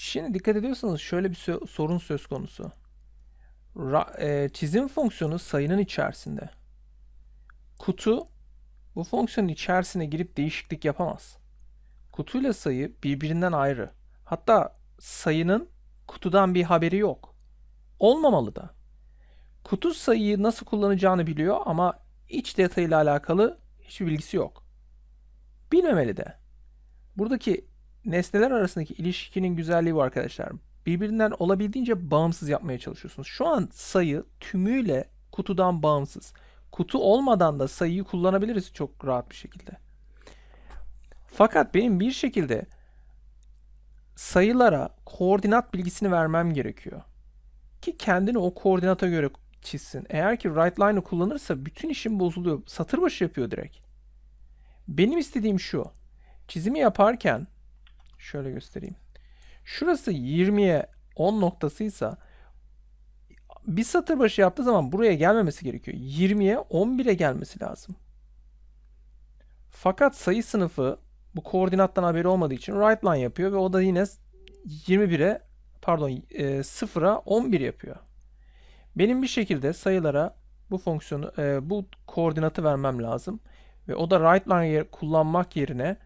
Şimdi dikkat ediyorsanız şöyle bir sorun söz konusu. Ra- e, çizim fonksiyonu sayının içerisinde. Kutu bu fonksiyonun içerisine girip değişiklik yapamaz. Kutuyla sayı birbirinden ayrı. Hatta sayının kutudan bir haberi yok. Olmamalı da. Kutu sayıyı nasıl kullanacağını biliyor ama iç detayıyla alakalı hiçbir bilgisi yok. Bilmemeli de. Buradaki nesneler arasındaki ilişkinin güzelliği bu arkadaşlar. Birbirinden olabildiğince bağımsız yapmaya çalışıyorsunuz. Şu an sayı tümüyle kutudan bağımsız. Kutu olmadan da sayıyı kullanabiliriz çok rahat bir şekilde. Fakat benim bir şekilde sayılara koordinat bilgisini vermem gerekiyor. Ki kendini o koordinata göre çizsin. Eğer ki right line'ı kullanırsa bütün işim bozuluyor. Satır başı yapıyor direkt. Benim istediğim şu. Çizimi yaparken şöyle göstereyim. Şurası 20'ye 10 noktasıysa bir satır başı yaptığı zaman buraya gelmemesi gerekiyor. 20'ye 11'e gelmesi lazım. Fakat sayı sınıfı bu koordinattan haberi olmadığı için right line yapıyor ve o da yine 21'e pardon e, 0'a 11 yapıyor. Benim bir şekilde sayılara bu fonksiyonu e, bu koordinatı vermem lazım ve o da right line kullanmak yerine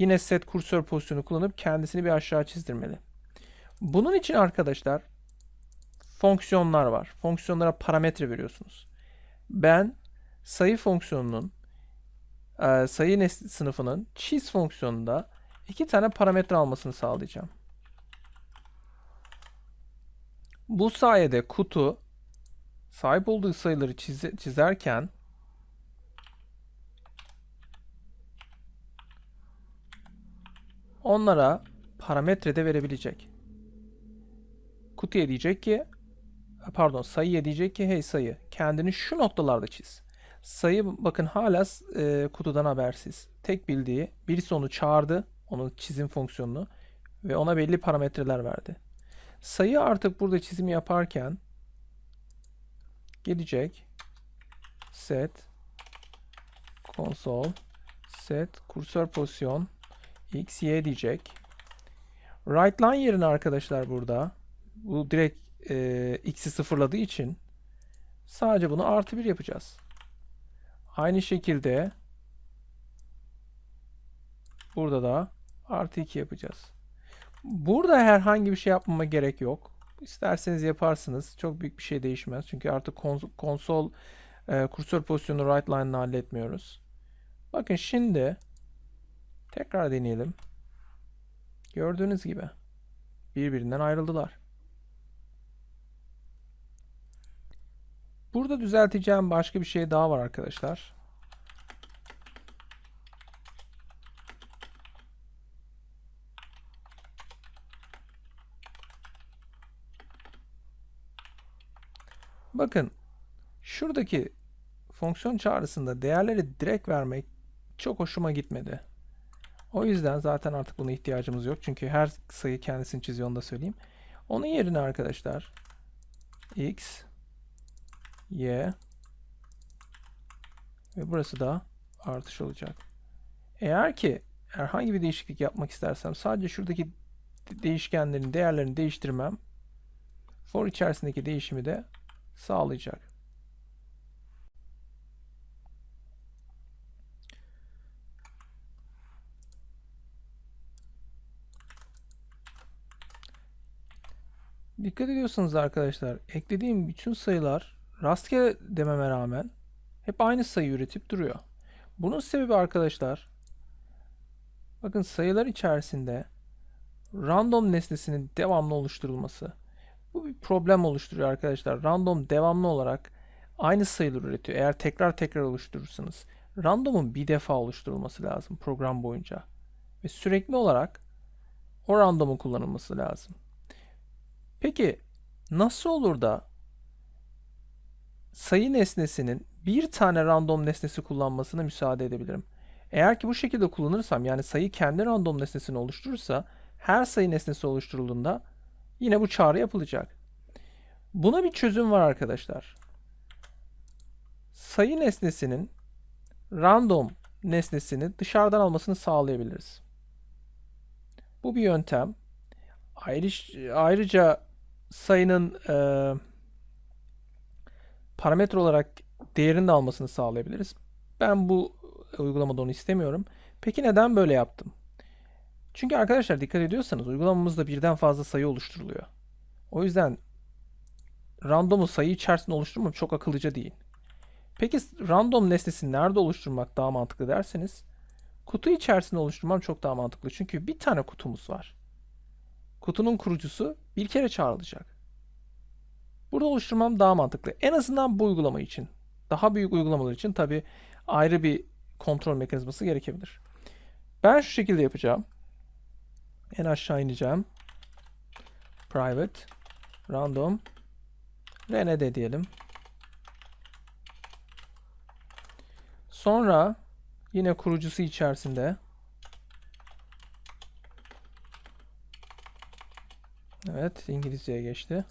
yine set kursör pozisyonu kullanıp kendisini bir aşağı çizdirmeli. Bunun için arkadaşlar fonksiyonlar var. Fonksiyonlara parametre veriyorsunuz. Ben sayı fonksiyonunun e, sayı sınıfının çiz fonksiyonunda iki tane parametre almasını sağlayacağım. Bu sayede kutu sahip olduğu sayıları çize- çizerken onlara parametre de verebilecek. Kutuya diyecek ki pardon sayıya diyecek ki hey sayı kendini şu noktalarda çiz. Sayı bakın hala e, kutudan habersiz. Tek bildiği birisi onu çağırdı onun çizim fonksiyonunu ve ona belli parametreler verdi. Sayı artık burada çizimi yaparken gelecek set console set kursör pozisyon x y diyecek. Right line yerine arkadaşlar burada bu direkt e, x'i sıfırladığı için sadece bunu artı bir yapacağız. Aynı şekilde burada da artı 2 yapacağız. Burada herhangi bir şey yapmama gerek yok. İsterseniz yaparsınız. Çok büyük bir şey değişmez. Çünkü artık kons- konsol e, kursör pozisyonu right line'ını halletmiyoruz. Bakın şimdi tekrar deneyelim. Gördüğünüz gibi birbirinden ayrıldılar. Burada düzelteceğim başka bir şey daha var arkadaşlar. Bakın şuradaki fonksiyon çağrısında değerleri direkt vermek çok hoşuma gitmedi. O yüzden zaten artık buna ihtiyacımız yok. Çünkü her sayı kendisini çiziyor onu da söyleyeyim. Onun yerine arkadaşlar x y ve burası da artış olacak. Eğer ki herhangi bir değişiklik yapmak istersem sadece şuradaki de- değişkenlerin değerlerini değiştirmem for içerisindeki değişimi de sağlayacak. Dikkat ediyorsanız arkadaşlar eklediğim bütün sayılar rastgele dememe rağmen hep aynı sayı üretip duruyor. Bunun sebebi arkadaşlar bakın sayılar içerisinde random nesnesinin devamlı oluşturulması. Bu bir problem oluşturuyor arkadaşlar. Random devamlı olarak aynı sayıları üretiyor. Eğer tekrar tekrar oluşturursanız random'un bir defa oluşturulması lazım program boyunca. Ve sürekli olarak o random'un kullanılması lazım. Peki nasıl olur da sayı nesnesinin bir tane random nesnesi kullanmasına müsaade edebilirim? Eğer ki bu şekilde kullanırsam yani sayı kendi random nesnesini oluşturursa her sayı nesnesi oluşturulduğunda yine bu çağrı yapılacak. Buna bir çözüm var arkadaşlar. Sayı nesnesinin random nesnesini dışarıdan almasını sağlayabiliriz. Bu bir yöntem. Ayrı- ayrıca sayının e, parametre olarak değerini de almasını sağlayabiliriz. Ben bu uygulamada onu istemiyorum. Peki neden böyle yaptım? Çünkü arkadaşlar dikkat ediyorsanız uygulamamızda birden fazla sayı oluşturuluyor. O yüzden randomu sayı içerisinde oluşturmak çok akıllıca değil. Peki random nesnesini nerede oluşturmak daha mantıklı derseniz kutu içerisinde oluşturmam çok daha mantıklı. Çünkü bir tane kutumuz var. Kutunun kurucusu bir kere çağrılacak. Burada oluşturmam daha mantıklı. En azından bu uygulama için. Daha büyük uygulamalar için tabii ayrı bir kontrol mekanizması gerekebilir. Ben şu şekilde yapacağım. En aşağı ineceğim. Private random rnd diyelim. Sonra yine kurucusu içerisinde Evet, İngilizceye geçti.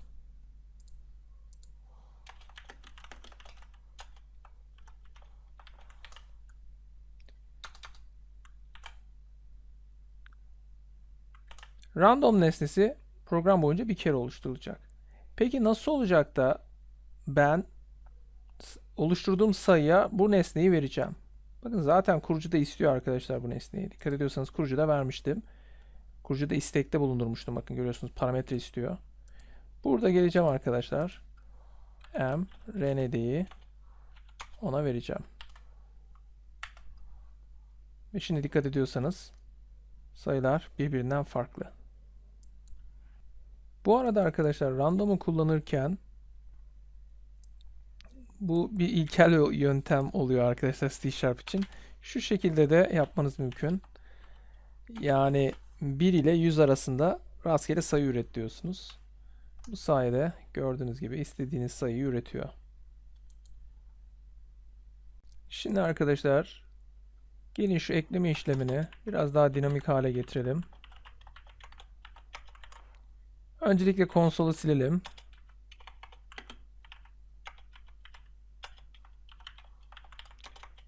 Random nesnesi program boyunca bir kere oluşturulacak. Peki nasıl olacak da ben oluşturduğum sayıya bu nesneyi vereceğim? Bakın zaten kurucu da istiyor arkadaşlar bu nesneyi. Dikkat ediyorsanız kurucuda vermiştim. Kurucuda istekte bulundurmuştum. Bakın görüyorsunuz parametre istiyor. Burada geleceğim arkadaşlar. M rnd'yi ona vereceğim. Ve şimdi dikkat ediyorsanız sayılar birbirinden farklı. Bu arada arkadaşlar random'u kullanırken bu bir ilkel yöntem oluyor arkadaşlar C Sharp için. Şu şekilde de yapmanız mümkün. Yani 1 ile 100 arasında rastgele sayı üret diyorsunuz. Bu sayede gördüğünüz gibi istediğiniz sayıyı üretiyor. Şimdi arkadaşlar gelin şu ekleme işlemini biraz daha dinamik hale getirelim. Öncelikle konsolu silelim.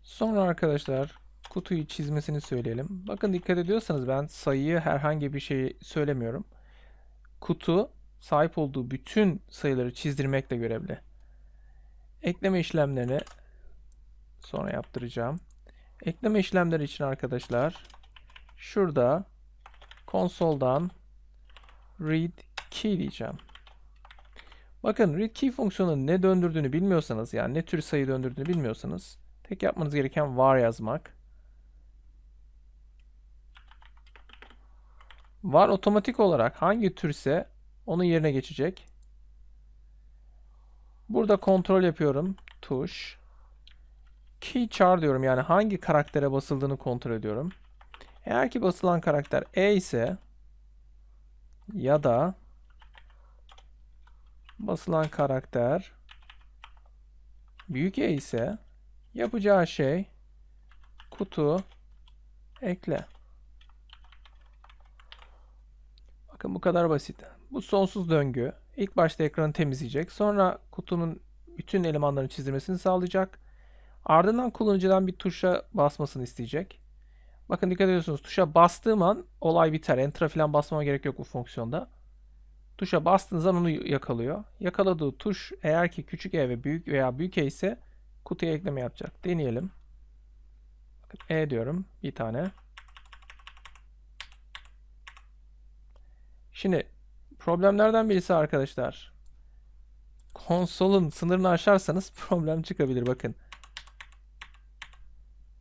Sonra arkadaşlar kutuyu çizmesini söyleyelim. Bakın dikkat ediyorsanız ben sayıyı herhangi bir şey söylemiyorum. Kutu sahip olduğu bütün sayıları çizdirmekle görevli. Ekleme işlemlerini sonra yaptıracağım. Ekleme işlemleri için arkadaşlar şurada konsoldan read key diyeceğim. Bakın read key fonksiyonunun ne döndürdüğünü bilmiyorsanız yani ne tür sayı döndürdüğünü bilmiyorsanız tek yapmanız gereken var yazmak. Var otomatik olarak hangi türse onun yerine geçecek. Burada kontrol yapıyorum. Tuş. Key char diyorum. Yani hangi karaktere basıldığını kontrol ediyorum. Eğer ki basılan karakter E ise ya da basılan karakter büyük E ise yapacağı şey kutu ekle. Bakın bu kadar basit. Bu sonsuz döngü. İlk başta ekranı temizleyecek. Sonra kutunun bütün elemanlarını çizdirmesini sağlayacak. Ardından kullanıcıdan bir tuşa basmasını isteyecek. Bakın dikkat ediyorsunuz. Tuşa bastığım an olay biter. Enter'a falan basmama gerek yok bu fonksiyonda. Tuşa bastığınız an onu yakalıyor. Yakaladığı tuş eğer ki küçük E ve büyük veya büyük E ise kutuya ekleme yapacak. Deneyelim. Bakın E diyorum. Bir tane. Şimdi problemlerden birisi arkadaşlar. Konsolun sınırını aşarsanız problem çıkabilir. Bakın.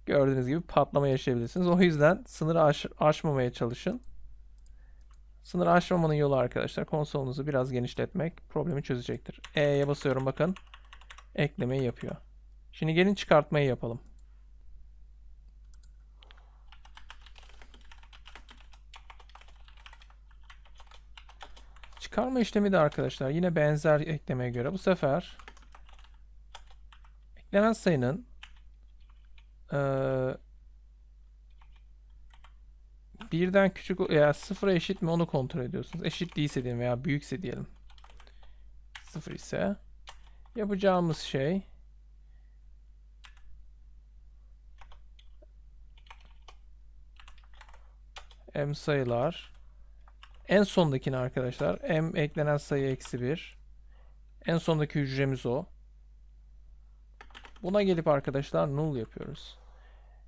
Gördüğünüz gibi patlama yaşayabilirsiniz. O yüzden sınırı aş aşmamaya çalışın. Sınırı aşmamanın yolu arkadaşlar konsolunuzu biraz genişletmek problemi çözecektir. E'ye basıyorum bakın. Eklemeyi yapıyor. Şimdi gelin çıkartmayı yapalım. Çıkarma işlemi de arkadaşlar yine benzer eklemeye göre bu sefer eklenen sayının eee birden küçük veya sıfıra eşit mi onu kontrol ediyorsunuz. Eşit değilse diyelim veya büyükse diyelim. Sıfır ise yapacağımız şey m sayılar En sondakini arkadaşlar m eklenen sayı eksi 1. En sondaki hücremiz o. Buna gelip arkadaşlar null yapıyoruz.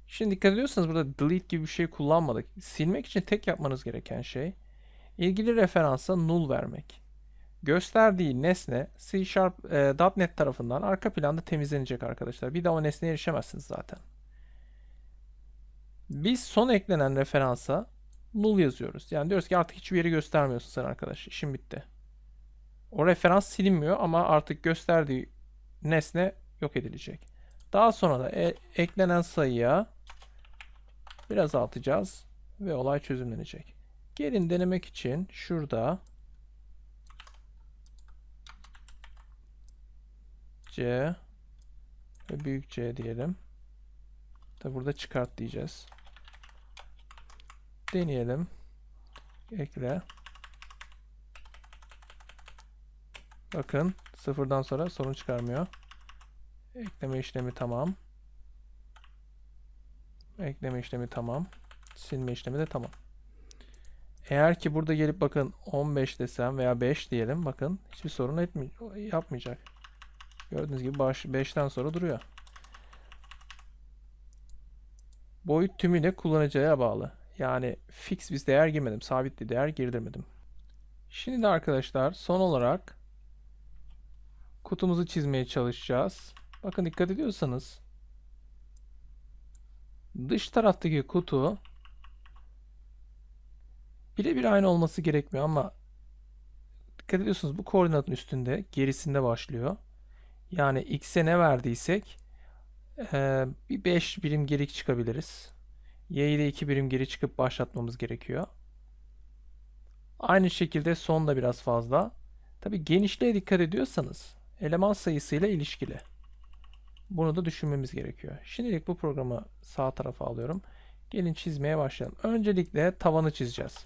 Şimdi dikkat ediyorsanız burada delete gibi bir şey kullanmadık. Silmek için tek yapmanız gereken şey ilgili referansa null vermek. Gösterdiği nesne C Sharp e, .NET tarafından arka planda temizlenecek arkadaşlar. Bir daha o nesneye erişemezsiniz zaten. Biz son eklenen referansa null yazıyoruz. Yani diyoruz ki artık hiçbir yeri göstermiyorsun sen arkadaş. İşin bitti. O referans silinmiyor ama artık gösterdiği nesne yok edilecek. Daha sonra da e- eklenen sayıya biraz azaltacağız ve olay çözümlenecek. Gelin denemek için şurada C ve büyük C diyelim. Tabi burada çıkart diyeceğiz. Deneyelim. Ekle. Bakın sıfırdan sonra sorun çıkarmıyor. Ekleme işlemi tamam. Ekleme işlemi tamam. Silme işlemi de tamam. Eğer ki burada gelip bakın 15 desem veya 5 diyelim bakın hiçbir sorun yapmayacak. Gördüğünüz gibi baş 5'ten sonra duruyor. Boyut tümüyle kullanıcıya bağlı. Yani fix bir değer girmedim. Sabit bir değer girdirmedim. Şimdi de arkadaşlar son olarak kutumuzu çizmeye çalışacağız. Bakın dikkat ediyorsanız dış taraftaki kutu birebir aynı olması gerekmiyor ama dikkat ediyorsunuz bu koordinatın üstünde gerisinde başlıyor. Yani x'e ne verdiysek bir 5 birim geri çıkabiliriz. Y'yi de 2 birim geri çıkıp başlatmamız gerekiyor. Aynı şekilde son da biraz fazla. Tabi genişliğe dikkat ediyorsanız eleman sayısıyla ilişkili. Bunu da düşünmemiz gerekiyor. Şimdilik bu programı sağ tarafa alıyorum. Gelin çizmeye başlayalım. Öncelikle tavanı çizeceğiz.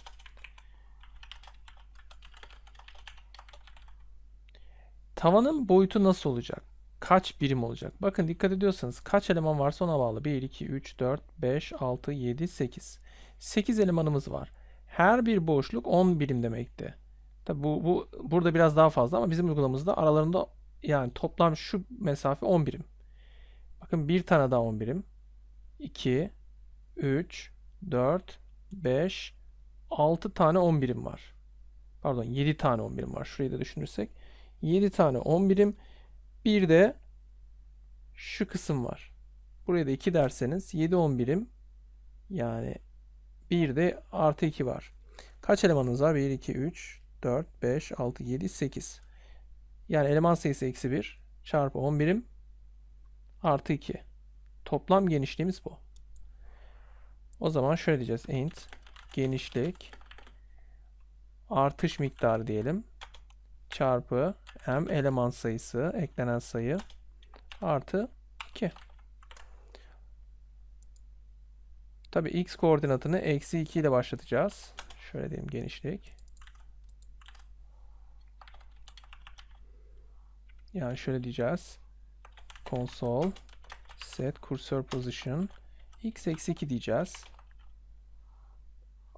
Tavanın boyutu nasıl olacak? Kaç birim olacak? Bakın dikkat ediyorsanız kaç eleman varsa ona bağlı. 1, 2, 3, 4, 5, 6, 7, 8. 8 elemanımız var. Her bir boşluk 10 birim demekti. Tabi bu, bu burada biraz daha fazla ama bizim uygulamamızda aralarında yani toplam şu mesafe 10 birim. Bakın bir tane daha 10 birim. 2, 3, 4, 5, 6 tane 10 birim var. Pardon 7 tane 10 birim var. Şurayı da düşünürsek. 7 tane 10 birim. Bir de şu kısım var. Buraya da 2 derseniz 7 10 birim. Yani bir de artı 2 var. Kaç elemanımız var? 1, 2, 3, 4, 5, 6, 7, 8. Yani eleman sayısı eksi 1 çarpı 10 birim artı 2. Toplam genişliğimiz bu. O zaman şöyle diyeceğiz. int genişlik artış miktarı diyelim. Çarpı m eleman sayısı eklenen sayı artı 2. Tabi x koordinatını eksi 2 ile başlatacağız. Şöyle diyelim genişlik. Yani şöyle diyeceğiz. Console set cursor position x eksi 2 diyeceğiz.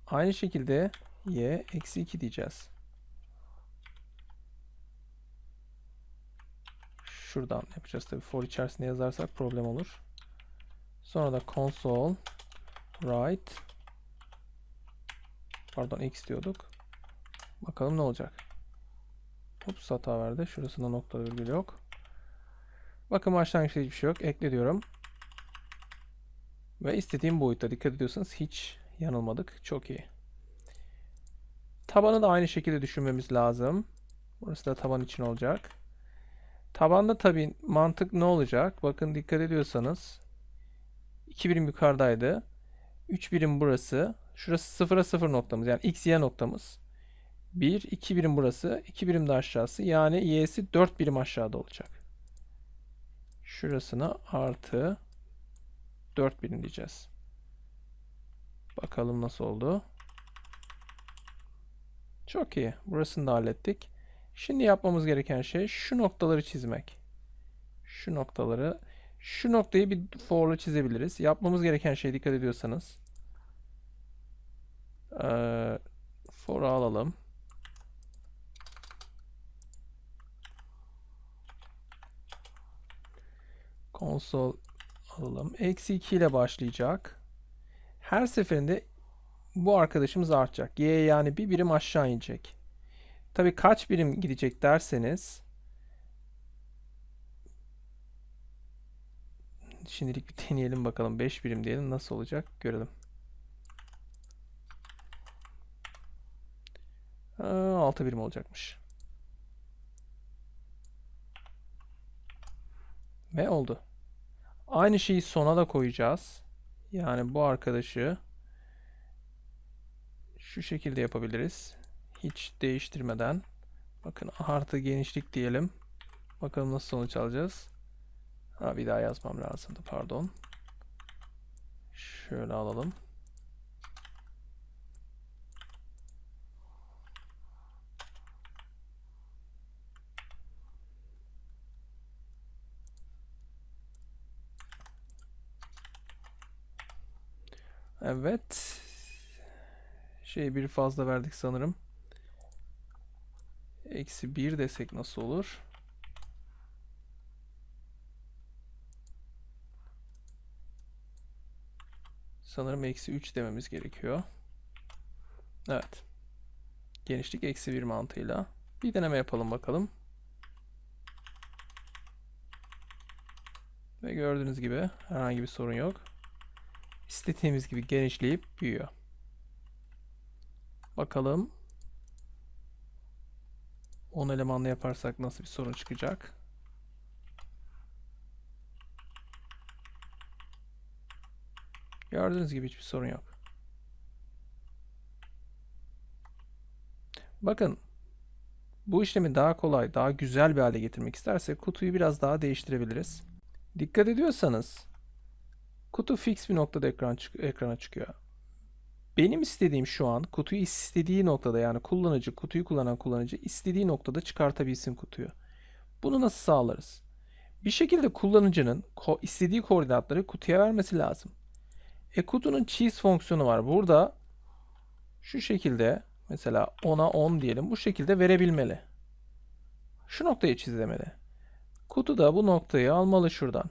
Aynı şekilde y eksi 2 diyeceğiz. Şuradan yapacağız tabii. For içerisinde yazarsak problem olur. Sonra da console write pardon x diyorduk. Bakalım ne olacak. Ups hata verdi. Şurasında nokta virgül yok. Bakın başlangıçta hiçbir şey yok. Ekle diyorum. Ve istediğim boyutta dikkat ediyorsanız hiç yanılmadık. Çok iyi. Tabanı da aynı şekilde düşünmemiz lazım. Burası da taban için olacak. Tabanda tabi mantık ne olacak? Bakın dikkat ediyorsanız 2 birim yukarıdaydı. 3 birim burası. Şurası 0'a 0 noktamız. Yani x, y noktamız. 1, 2 birim burası. 2 birim de aşağısı. Yani y'si 4 birim aşağıda olacak. Şurasına artı 4 birim diyeceğiz. Bakalım nasıl oldu. Çok iyi. Burasını da hallettik. Şimdi yapmamız gereken şey şu noktaları çizmek. Şu noktaları. Şu noktayı bir for'la çizebiliriz. Yapmamız gereken şey dikkat ediyorsanız. for'u alalım. Konsol alalım. Eksi 2 ile başlayacak. Her seferinde bu arkadaşımız artacak. Y yani bir birim aşağı inecek. Tabii kaç birim gidecek derseniz şimdilik bir deneyelim bakalım. 5 birim diyelim nasıl olacak görelim. Aa, 6 birim olacakmış. Ve oldu. Aynı şeyi sona da koyacağız. Yani bu arkadaşı şu şekilde yapabiliriz. Hiç değiştirmeden. Bakın artı genişlik diyelim. Bakalım nasıl sonuç alacağız. Ha, bir daha yazmam lazımdı pardon. Şöyle alalım. Evet. Şey bir fazla verdik sanırım. Eksi 1 desek nasıl olur? Sanırım eksi 3 dememiz gerekiyor. Evet. Genişlik eksi 1 mantığıyla. Bir deneme yapalım bakalım. Ve gördüğünüz gibi herhangi bir sorun yok. İstediğimiz gibi genişleyip büyüyor. Bakalım 10 elemanlı yaparsak nasıl bir sorun çıkacak? Gördüğünüz gibi hiçbir sorun yok. Bakın bu işlemi daha kolay, daha güzel bir hale getirmek istersek kutuyu biraz daha değiştirebiliriz. Dikkat ediyorsanız kutu fix bir noktada ekran çık ekrana çıkıyor. Benim istediğim şu an kutuyu istediği noktada yani kullanıcı, kutuyu kullanan kullanıcı istediği noktada çıkartabilsin kutuyu. Bunu nasıl sağlarız? Bir şekilde kullanıcının ko istediği koordinatları kutuya vermesi lazım. E kutunun cheese fonksiyonu var. Burada şu şekilde mesela 10'a 10 diyelim bu şekilde verebilmeli. Şu noktayı çizemeli. Kutu da bu noktayı almalı şuradan.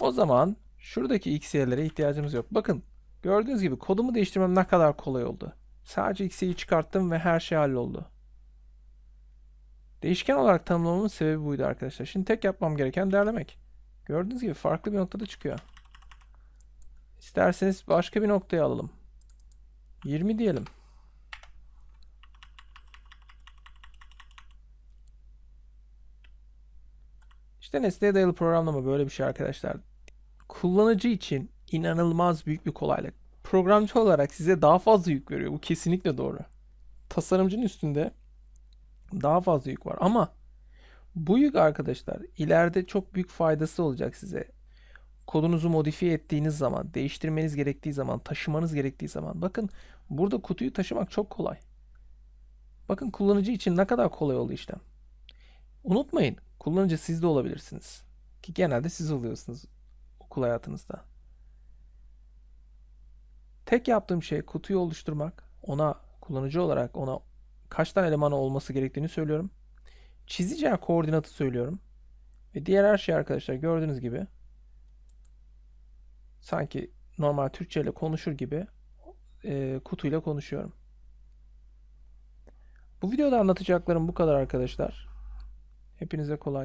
O zaman şuradaki x'lere ihtiyacımız yok. Bakın gördüğünüz gibi kodumu değiştirmem ne kadar kolay oldu. Sadece x'yi çıkarttım ve her şey halloldu. Değişken olarak tanımlamamın sebebi buydu arkadaşlar. Şimdi tek yapmam gereken derlemek. Gördüğünüz gibi farklı bir noktada çıkıyor. İsterseniz başka bir noktaya alalım. 20 diyelim. İşte nesneye dayalı programlama böyle bir şey arkadaşlar. Kullanıcı için inanılmaz büyük bir kolaylık. Programcı olarak size daha fazla yük veriyor. Bu kesinlikle doğru. Tasarımcının üstünde daha fazla yük var ama bu yük arkadaşlar ileride çok büyük faydası olacak size. Kodunuzu modifiye ettiğiniz zaman, değiştirmeniz gerektiği zaman, taşımanız gerektiği zaman. Bakın burada kutuyu taşımak çok kolay. Bakın kullanıcı için ne kadar kolay oldu işlem. Unutmayın, kullanıcı siz de olabilirsiniz. Ki genelde siz oluyorsunuz okul hayatınızda. Tek yaptığım şey kutuyu oluşturmak. Ona kullanıcı olarak ona kaç tane elemanı olması gerektiğini söylüyorum. Çizeceği koordinatı söylüyorum. Ve diğer her şey arkadaşlar gördüğünüz gibi sanki normal Türkçe ile konuşur gibi e, kutuyla konuşuyorum. Bu videoda anlatacaklarım bu kadar arkadaşlar. Hepinize kolay.